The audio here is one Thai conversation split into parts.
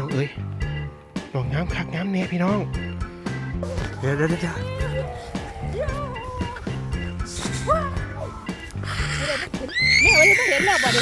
น้องเอ้ยดอกงามคักงามแน่พี่น้อง เดี๋ยวเดี๋ยวเดี๋ยวแม่วันนี้ไม่เห็นแล้วบ่ดิ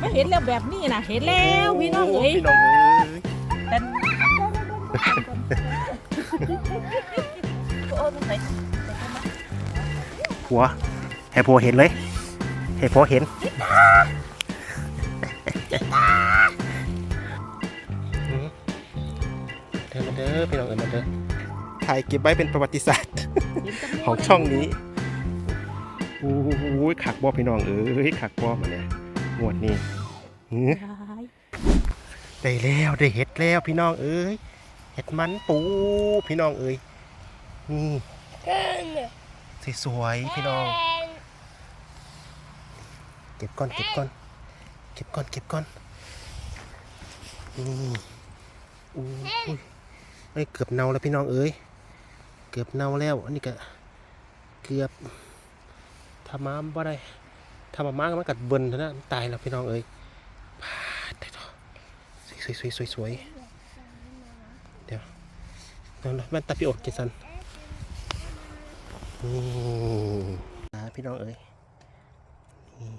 ไม่เห็นแล้วแบบนี้นะเห็นแล้วพี่น้องเอ้ยพี่น้องเอ้ยแต่โอ้ยมันใส่หัวให้ผัวเห็นเลยให้ผัวเห็น เดินมาเด้อพี่น้องเอินมาเด้อถ่ายเก็บไว้เป็นประวัติศาสตร์ ของช่องนี้โอ้โหขักบอพี่น้องเอ้ยขักบอมาเนี่ยงวดนี้หือได้แล้วได้เห็ดแล้วพี่น้องเอ้ยเห็ดมันปูพี่น้องเอ้ยนี่สวยๆพี่น้อง เก็บก้อนเก็บก้อนเก็บก้อนเก็บก้อนนี่อู้ ยเอ้ยเกือบเน่าแล้วพี่น้องเอ้ยเกือบเน่าแล้ว อันนี้ก็เกือบทำมาบ่ได้ทำมามามันกัดเบิ่นเท่านะมันตายแล้วพี่น้องเอ้ยพาดได้ต่อสวยสวยสวยสวยเดี๋ยวนั่นแม่นตาพี่โอดเกสันนี่นะพี่น้องเอ้ยนี่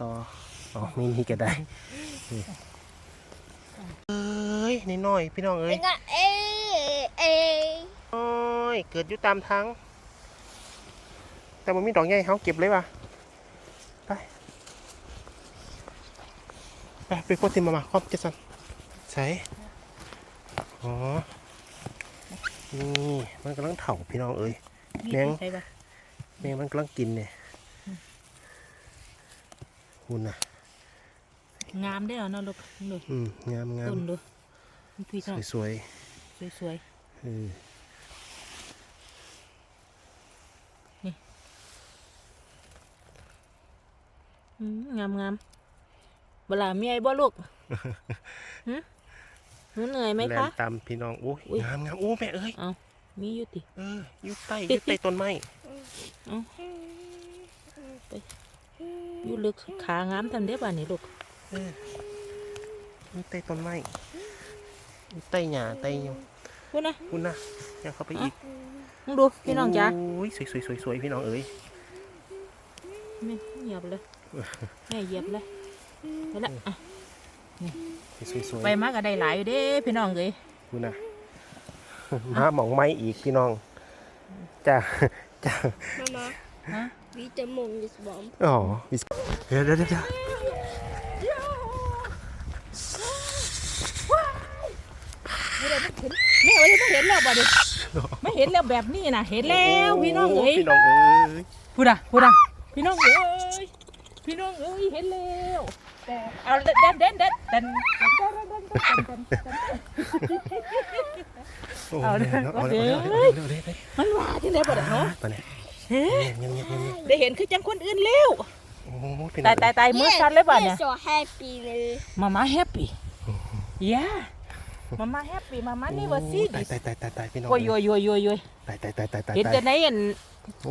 ต่ออ๋อไม่มีก็ได้นี่เอ้ยนี่น้อยพี่น้องเอ้ยเป็นไงเอ้ยเอ้ยน้อยเกิดอยู่ตามทางแต่มันมีดอกใหญ่เขาเก็บเลยว่ะไปไปไปโคตรติมมามาครอบเจสันใส่อ๋อนี่มันกำลังเถ่าพี่น้องเอ้ยแมงใช่ปะแมงมันกำลังกินเนี่ย หุ่นน่ะงามได้อเนาะลูกดูอืมงามงามต้นดูพี่น้องสวยสวยๆเออๆอืมงามงามเวลาเมียบ่ลูกหึหนูเหนื่อยไหมแลคะนตามพี่น้องโอ้ยอุ๊ยงามงามโอ้แม่เอ้ยมีอยู่ติเอออยู่ใต้อยู่ใต้ต้นไม้อ ยู่ลึกขางามทำได้ป่ะนี่ลูกเอออยู่ใต้ต้นไม้อยู่ใต้หญ้าใต้หยังพูดนะคุณนะยังเข้าไปอีกมึงดูพี่น้องจ้าโอ้ยสวยสวยสวยสวยพี่น้องเอ้ยแม่เหยียบเลยแม่เหยียบเลยไปละอะสวยสวยไปมาก็ได้หลายอยู่เด้พี่น้องเอ้ยคุณนะมาหมองไม้อีกพี่น้องจ้าจ้า มามาฮะวีจะมงดิสบอมอ๋อวิสเดี๋ยวเดี๋ยวเดี๋ยวแม่วันนี้ไม่เห็นแล้วบ่ดิไม่เห็นแล้วแบบนี้นะเห็นแล้วพี่น้องเอ้ยพี่น้องเอ้ยพูดอะพูดอะพี่น้องเอ้ยพี่น้องเอ้ยเห็นแล้วแต่เอาเด่นเด่นเด่นเด่นโอ้เอายเลยเอาเลยเอาเอาเลเลยยเอาเลยเอาเลยมันว่าที่ไหนบ่ได้เนาะไป เนี่ยเฮ้ยเงียบเงียบเงียบเงียบได้เห็นคือจังคนอื่นเร็วโอ้พี่น้ตาอยงตายตายมือสั่นเลยบ่เนี่ยโซแฮปปี้เลยมาม่าแฮปปี้ยามาม่าแฮปปี้มาม่านี่ว่าสิตายตายตายตายตายพี่น้องโอ้ยโยยโยยโยยโยยตายตายตายตายตายเห็นจะไหนเห็น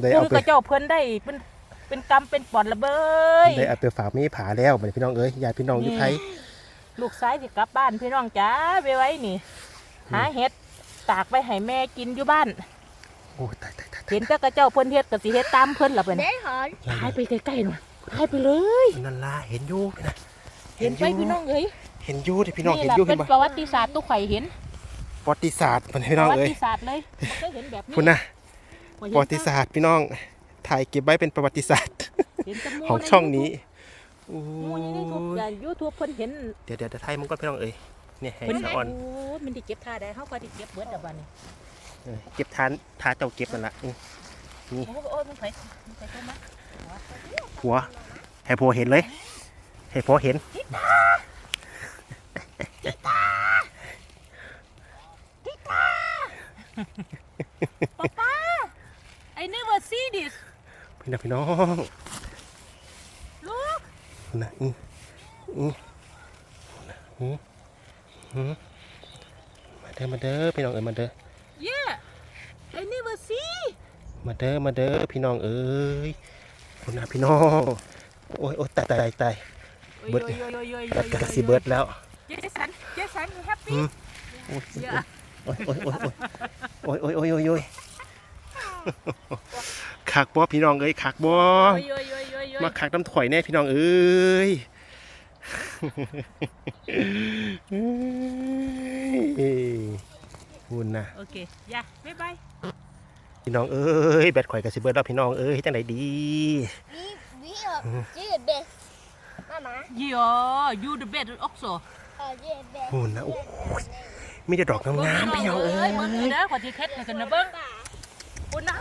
ได้คุเอาณไปกระเจ้าเพิ่นได้เป็นเป็นกำเป็นปอดระเบยได้เอาไปฝากมีผาแล้วเหมือนพี่น้องเอ้ยญาติพี่น้องอยู่ไทยลูกซ้ายสิกลับบ้านพี่น้องจ้าไปไว้นี่หาเห็ดตากไปให้แม่กินอยู่บ้าน โอ้ยตายตายตายตายเห็นแต่กระเจ้าเพิ่นเฮ็ดก็สิเฮ็ดตามเพิ่นล่ะเพิ่นได้หอนหายไปใกล้ๆหน่อยหายไปเลย นั่นล่ะเห็นอยู่พี่นะเห็นไปพี่น้องเอ้ยเห็นอยู่ที่พี่น้องนี่เห็นล่ะอยู่เป็เห็นนปะประวัติศาสตร์ตู้ไข่เห็นประวัติศาสตร์มันพี่ปน้องระวัเอ้ยติศาสตร์เลยบ่เคยเห็นแบบนี้คุณนะบ่เห็นประวัติศาสตร์พี่น้องถ่ายเก็บไว้เป็นประวัติศาสตร์เห็นแต่หมู่ของในช่องนี้โอ้หมู่ใน YouTube ยอย่าง YouTube เพิ่นเห็นเดี๋ยวเดี๋ยวเดี๋ยวไทยมึงก่อนพี่น้องเอ้ยเนี่ยให้เพิ่นสะอ่อนโอ้มันได้เก็บท่าได้เฮาก็ได้เก็บเบิดแล้วบัดนี้ เออเก็บทานทาเจ้าเก็บนั่นละอืมโอ้โอ้ยมันไผมันไผเข้ามาผัวให้ผัวเห็นเลย ให้ผัวเห็น I never see this พี่น้องพี่น้องลูกนะอืมอืมอืมอืมมาเด้อมาเด้อพี่น้องเอ้ยมาเด้อ Yeah I never see มาเด้อมาเด้อพี่น้องเอ้ยคุณนะพี่น้องโอ้ยโอ้ยตายตายตายเบิดโยโยโยโยโยตัดกระสีเบิดแล้วเจสันเจสัน you happy อืมโอ้ย Yeah โอ้ยโอ้ยโอ้ยโอ้ยโอ้ยโอ้ยโอ้ยโอ้ยคักบ่พี่น้องเอ้ยคักบ่โยโยโยโยโยมาคักน้ำถอยแน่พี่น้องเอ้ยเอ้ยคุณนะโอเค yeah bye bye พี่น้องเอ้ยแบตข่อยกับสิเบิร์ดแล้วพี่น้องเอ้ยเฮ็ดจังไดดี We we are the best. Mama. yeah you the best also Oh, the best. คุณนะโอ้ยมีแต่ดอกงามๆพี่น้องเอ้ย เบิ่งนี่นะขอที่เค็ดให้กันนะเบิ่งคุณนะ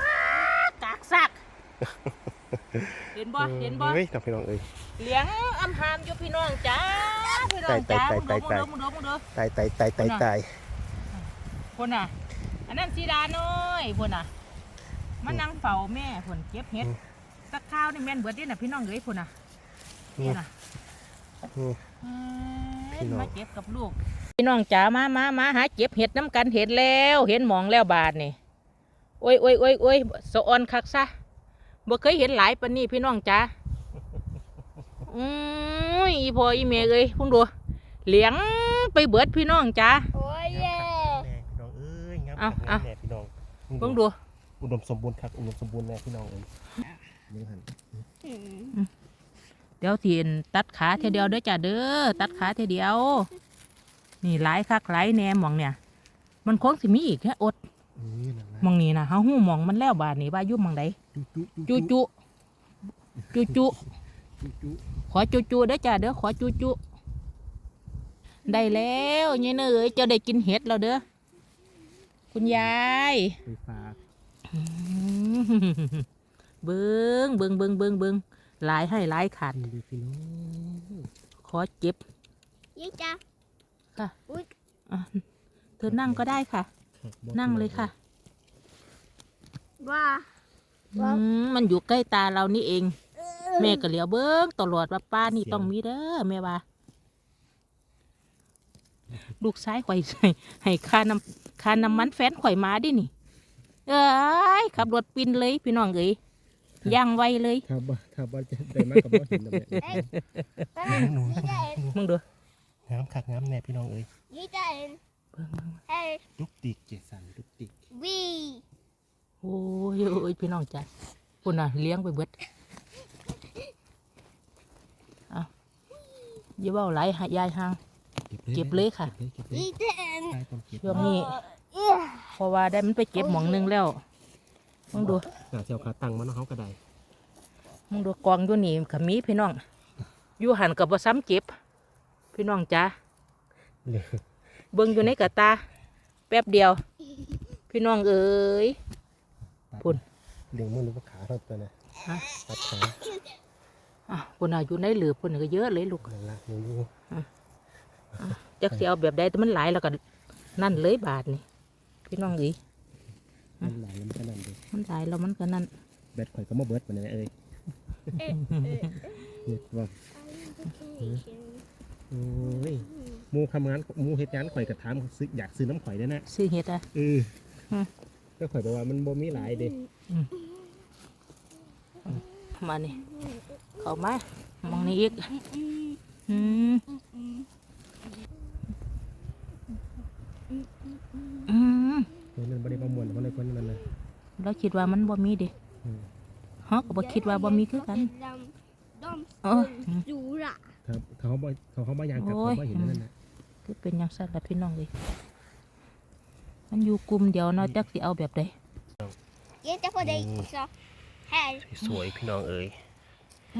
กากซัก เห็นบ่ เห็นบ่ เฮ้ยน้องพี่น้องเอ้ย เลี้ยงอำหามอยู่พี่น้องจ้า พี่น้องจ้าตายมึงตายเด้อตายมึงเด้อมึงเด้อมึงเด้อตายตายตายตายตายพุ่นน่ะ อันนั้นสีดาน้อยพุ่นน่ะ มานั่งเฝ้าแม่พุ่นเก็บเห็ดสักข้าวนี่แม่นเบิดเด้น่ะพี่น้องเอ้ยพุ่นน่ะนี่น่ะอืมเอ้ยพี่น้องมาเก็บกับลูก พี่น้องจ๋ามามามาหาเก็บเห็ดน้ำกันเห็ดแล้ว เห็นหมองแล้วบาทนี่โอ้ยโอ้ยโอ้ยโอ้ยสะออนคักซะบ่เคยเห็นหลายปานนี้พี่น้องจ๋าอืออีพ่ออีแม่เอ้ยพุ่งดูเหลียงไปเบิดพี่น้องจ๋า Oh, yeah. แน่พี่น้องเอ้ยงามเอาคักเอาแน่พี่น้องพุ่งดู อุดมสมบูรณ์ครับอุดมสมบูรณ์แน่พี่น้องเอ้ยนี่หัน Hmm. เดี๋ยวทีนตัดขาเทีเดียวเด้อจ้าเด้อตัดขาเทีเดียว นี่หลายคักหลายแหนหมองเนี่ย มันคงสิมีอีกแค่อดนี่นั่นนะหมองนี้นะเฮาหู้หมองมันแล้วบาดนี้ว่าอยู่หมองใดจุจุจุจุจุจุจุจุขอจุจุเด้อจ้าเด้อขอจุจุได้แล้วยายเนยเอ้ยเจะได้กินเห็ดแล้วเด้อคุณยายไปฝากอืม เบิงเบิงเบิงเบิงเบิงหลายให้หลายขาดนี่ดีพี่น้องขอเจ็บ Yes, cha. ค่ะ Ui. อะเธอนั่งก็ได้ค่ะครับบ่นั่งเลยค่ะ Wow. อืมมันอยู่ใกล้ตาเรานี่เอง แม่ก็เหลียวเบิ้งตลอดว่าป้านี่ต้องมีเด้อแม่ว่า ลูกซ้ายข่อยให้ให้ค่าน้ำค่าน้ำมันแฟนข่อยมาดินี่ เอ้ยขับรถปินเลยพี่น้องเอ้ยย่างไวเลยครับบ่ครับบ่จะได้มากับบ่เห็นแล้วแม่ Hey. Mama, you done. มึงดูงามคักงามแน่พี่น้องเอ้ย You done. เบิ่งเบิ่ง Hey. ลูกติกเจสันลูกติก We. โอ้ยโอ้ยพี่น้องจ้ะปุ่นน่ะเลี้ยงไปเบิดเอาอย่าเบ้าไหลหายายห่าง เก็บเลยค่ะ เก็บเลย You done. ใช่ต้องเก็บช่วงนี้ Yeah. เพราะว่าได้มันไปเก็บหมองหนึงแล้วมึงดูน่าจะเอาขาตั้งมาเนาะเฮาก็ได้มึงดูกองอยู่นี่ขมีพี่น้องอยู่หันกับบ่ซ้ำเก็บ พี่น้องจ้าเหลือเบิ่งอยู่ในกระตา แป๊บเดียว พี่น้องเอ้ยพุ่นเลี้ยงมือหรือว่าขาเท่าตัวน่ะฮะตัดขาอะปุ่นน่ะอยู่ในหลือปุ่นนก็เยอะเลยลูกนั่นละหนูอยู่จักสิเอาแบบใดแต่มันหลายแล้วก็นั่นเลยบาทนี่ พี่น้องเอ้ยมันหลายแล้วมันก็นั่นเด้มันหลายแล้วมันก็นั่นแบตข่อยก็มาเบิดมันนี่เอ้ยเฮ็ดว่าโอ้ยหมูทำงานหมูเฮ็ดงานข่อยก็ถามซื้ออยากซื้อน้ำข่อยได้นะซื้อเห็ดอะเอออืมก็ข่อยบอกว่ามันบ่มีหลายเด้มานี่เข้ามา มองนี่อีกอืมอืม เดี๋ยวนั้นบ่ได้ประมวลเพราะในคนนั้นน่ะ เราคิดว่ามันบ่มีเดิอืมฮะก็บ่คิดว่าบ่มีคือกัน Dom. เออ Du ra. ครับเขาบ่เขาเขาบ่ยางกับโอ้เขายบ่เห็นนั่นน่ะคือเป็นอย่างสั้นละพี่น้องเลยมันอยู่กลุ่มเดียวเนาะจักสิเอาแบบใด Yes, cha på dig. Så. Här. สวยพี่น้องเอ้ย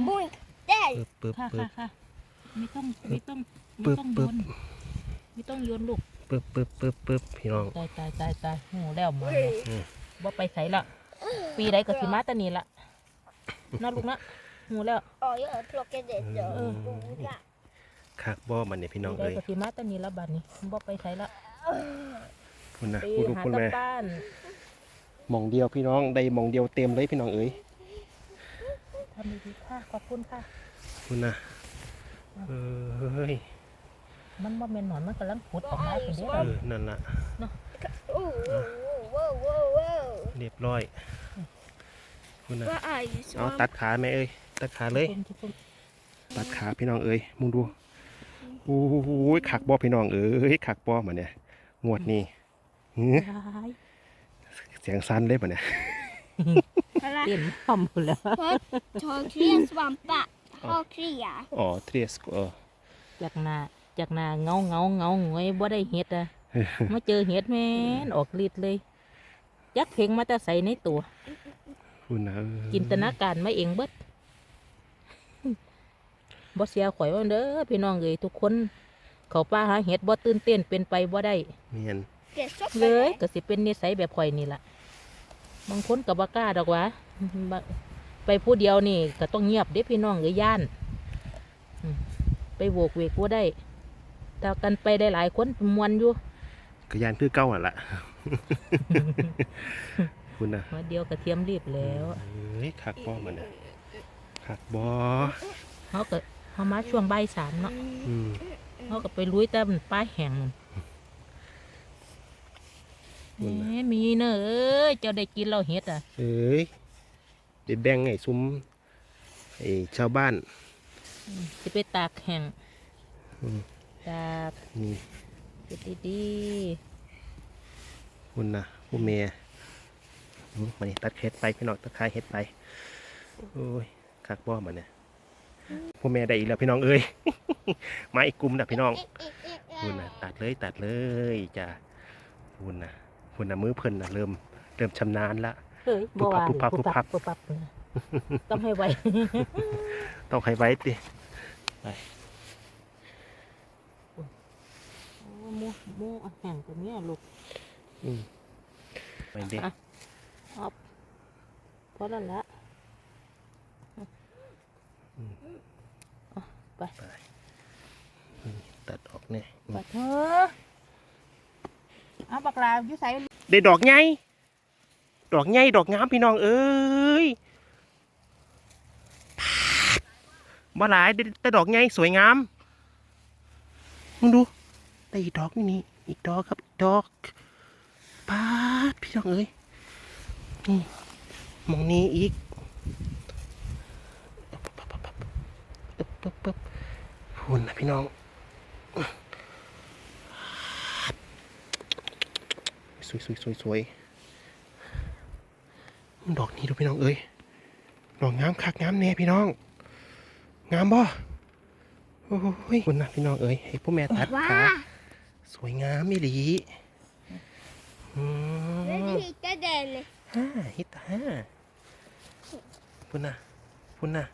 Boink. Där. ปึ๊บปึ๊บค่ะปึ๊ค่ะบค่ะไม่ต้องไม่ต้องปึ๊ไม่บต้องปึ๊โยบนไม่ต้องโยนลูกปึ๊บปึ๊บปึ๊บปึ๊บพี่น้องตายตายตายตายหูแล้วหมดเลยอืม บ่ไปใส่ละปีใดก็สิมาแตะนี่ละเนาะลูกเนาะหูแล้ว Ja, jag plockade det. Du ra. คักบ่มันนี่พี่น้องปีใดเอ้ยก็สิมาแตะนี่ละบัดนี้บ่ไปใส่ละคุณนะไปคุณลูกหาคุณตะแม่ป้านหมองเดียวพี่น้องได้หมองเดียวเต็มเลยพี่น้องเอ้ยทำดีๆค่ะขอบคุณค่ะ คุณนะเอ้ยมันบ่แม่นหนอนมันกำลังขุดออกมาเป็นเด้เออนั่นละ Ooh, whoa, whoa, whoa. เรียบร้อยคุณนะ What are you, เอา Swamp? ตัดขาไหมเอ้ยตัดขาเลยพุ่มพุ่มตัดขาพี่น้องเอ้ยมึงดูโอ้โหขักบอพี่น้องเอ้ยขักบอมาเนี่ยงวดนี้หือร้ายเสียงสั้นเลยมาเนี่ยเต้นพร้อมพุ่นแล้ว Tortilla swamp back. Tortilla. อ๋อเทรียสเออจากหน้าจากหน้าเงาเงาเงาหงอยบ่ได้เห็ดอะมาเจอเห็ดแม่นออกฤทธิ์เลย ยักเพ่งมาแต่ใส่ในตัว คุณนะเอ้ยจินตนาการมาเองเบิดบ่เสียข่อยว่าเด้อพี่น้องเอ้ยทุกคน เขาป่าหาเห็ดบ่ตื่นเต้นเป็นไปบ่ได้เมียน Get stuff เลยก็สิเป็นนิสัยแบบข่อยนี่ล่ะบางคนก็บ่กล้าดอกหวะบะไปผู้เดียวนี่ก็ต้องเงียบเด้พี่น้องเอ้ยย่านอืมไปโวกเวกบ่ได้ถ้ากันไปได้หลายคนมวนอยู่กระยานคือเก้าอะละ คุณนะหัวเดียวกระเทียมรีบแล้วเฮ้ยขักบอมาเนี่ยขักบอเขาก็เขามาช่วงบ่ายสามเนาะอืมเขาก็ไปลุยแต่มันป้ายแห้งนั่นคุณแหนะมมีเนอะเอ้ยเจ้าได้กินเราเห็ดอะเอ้ยเด็ดแบ่งไอ้ซุ้มไอ้ชาวบ้านจะไปตากแห้งอืมตากนี่เฮ็ดดี คุณนะผู้เมียอืมมานี่ตัดเห็ดไปพี่น้องตัดคายเห็ดไปโอ้ยคักบอมาเนี่ยผู้เมียได้อีกแล้วพี่น้องเอ้ยมาอีกกลุ่มนะพี่น้องคุณนะตัดเลยตัดเลยจ้ะคุณนะคุณนะมือเพิ่นนะเริ่มเริ่มชำนาญละๆเฮ้ยบ่ว่าปุ๊บปั๊บปุ๊บปั๊บปุ๊บปั๊บนะต้องให้ไวต้องให้ไว้ติโอ้หมูหมูแห้งตัวเนี้ยลูกอืม ไปเด็กอะเอาพอแล้วละไปอืมตัดออกเนี่ยอืมปัดเถอะเอาบักลาอยู่ใส่ได้ดอกใหญ่ดอกใหญ่ดอกงามพี่น้องเอ้ยบ่หลายได้แต่ดอกใหญ่สวยงามมึงดูได้อีกดอกนี่นี่อีกดอกครับอีกดอก ปาดพี่น้องเอ้ยนี่มองนี้อีกปั๊บปั๊บปั๊บปั๊บปั๊บปั๊บหุ่นนะพี่น้องสวยสวยสวยสวยดอกนี้ดูพี่น้องเอ้ยดอกงามคักงามแน่พี่น้องงามบ่โอ้ยคุณนะพี่น้องเอ้ยให้พวกแม่ตัดขา Wow. สวยงามมิ ลีอืม Ready, get in. ฮ่าฮิตฮ่าพุ่นนะพุ่นนะ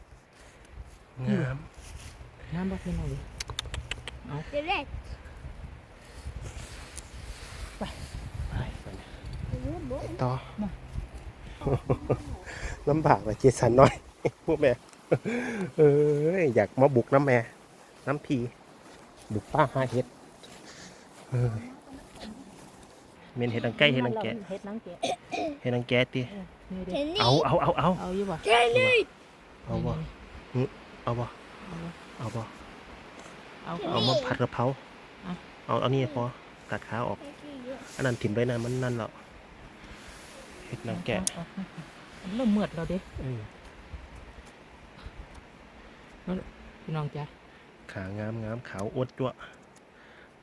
งามน้ำบักพี่น้องเลย Get it. ไปไปต่อลำบากเลยเจสันน้อยพวกแม่เอ้ยอยากมาบุกน้ำแม่ น้ำพีบุกป้าหาเห็ดเอ้ย เมนเห็ดนังไก่เห็ดนังแกะเห็ดนังแกะเห็ดนังแกะตีนี่ดิ Kenny. เอาเอาเอาเอาเอาอยู่บ่ Kenny. เอาบ่หึเอาบ่เอาบ่เอาบ่เอาเอามาผัดกะเพราเอาเอาเอานี่พอตัดขาออกอันนั้นถิ่มเลยนะมันนั่นแล้วเห็ดนังแกะเอาเอาเอาเริ่มมืดแล้วเด้อืมพี่น้องจ้ะขางามงามขาวอวดจั่ว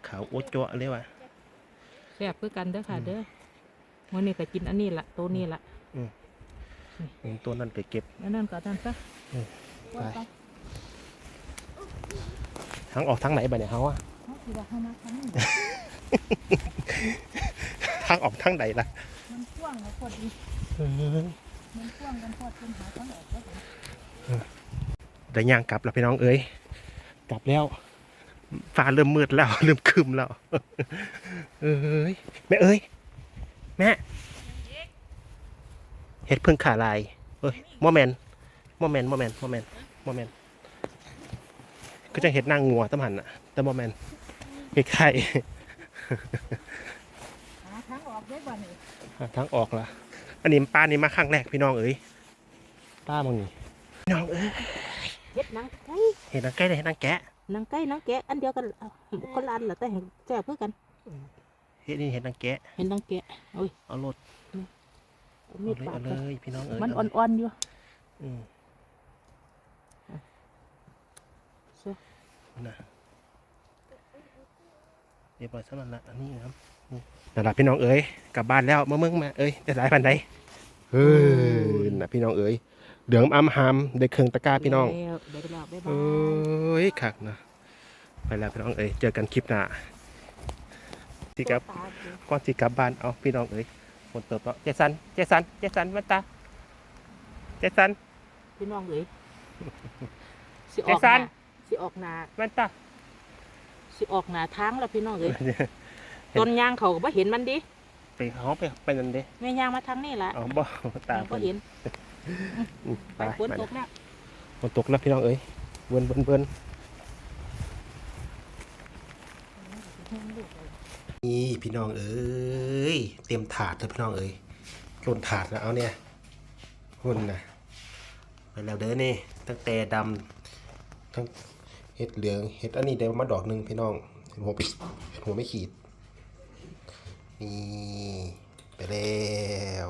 ขาวอวดจั่วเรียกว่า แซ่บคือกันเด้อค่ะ เด้อมื้อนี้ก็กินอันนี้ละตัวนี้ละอืมตัวนั้นไปเก็บแล้วนั่นก็อันนั่นซะอืมไปทางออกทางไหนไปเนี่ยเขาอะเอาสิว่าเฮามาทางนี้ทางออกทางไหนล่ะมันกว้างแล้วพอดีเออมันกว้างกันพอเป็นหาทางออกแล้วเดี๋ยวย่างกลับแล้วพี่น้องเอ้ยกลับแล้ว ฟ้าเริ่มมืดแล้วเริ่มครึมแล้วเอ้ยแม่เอ้ยแม่เห็ดเพิ่งขาลายเอ้ยโมเมนโมเมนโมเมนโมเมนโมเมนก็จะเห็ดนางงัวตำหันอะแต่โมเมนเห็ดไข่หาทางออกได้บ่นี่หาทางออกละอันนี้ป้านี่มาครั้งแรกพี่น้องเอ้ยป้ามึงนี่พี่น้องเอ้ยเฮ็ดหนังไก่เห็นนางแกะเลยเห็นนางแกะ หนังไก่หนังแกะอันเดียวกันเอาคนละอันเหรอแต่เห็นแซ่บเพื่อกันเฮ็ดนี่เฮ็ดนังแกะ เห็นหนังแกะโอ้ยเอารถเอามีเอาดเลยปาเอาดเลกันยพี่น้องเอ้ยมันเอาเลยอ่อนๆอยู่อืมเสื้อนะเดี๋ยวปล่อยสำหรับนะอันนี้นะครับนี่นั่นล่ะพี่น้องเอ้ยกลับบ้านแล้วเมื่อเมื่อมาเอ้ยได้หลายพันใดเฮ้ยนะพี่น้องเอ้ย เหลืองอ้ำหามได้เครื่องตะกร้าพี่น้องแล้วได้ไปแล้วบ๊ายบาเอ้ยยคักนะไปแล้วพี่น้องเอ้ยเจอกันคลิปหน้าที่ครับ ตาเด้อก่อนที่กลับบ้านเอาพี่น้องเอ้ยฝนตกแล้วเจสันเจสันเจสันมาตาเจสัน พี่น้องเอ้ยสิอเจอกหสัน้านสิออกหน้ามาตาสิออกหน้าทางแล้วพี่น้องเอ้ยต้นยางเขาก็บ่เห็นมันดิไปเขาไปไปนั่นเด้แม่ยางมาทางนี่ล่ะเอาบ่ตาบ่เพิ่นเห็นอืม ไปไปฝนไปตกแล้วฝนตกแล้วพี่น้องเอ้ยเบิ้นเบิ้นเบิ้นนี่พี่น้องเอ้ยเตรียมถาดเลยพี่น้องเอ้ยหล่นถาดแล้วเอาเนี่ยหุ่นนะไปแล้วเด้อนี่ตั้งแต่ดำทั้งเห็ดเหลืองเห็ดอันนี้ได้มาดอกหนึ่งพี่น้องเห็ดหัวไปเห็ดหัวไม่ขีดนี่ไปแล้ว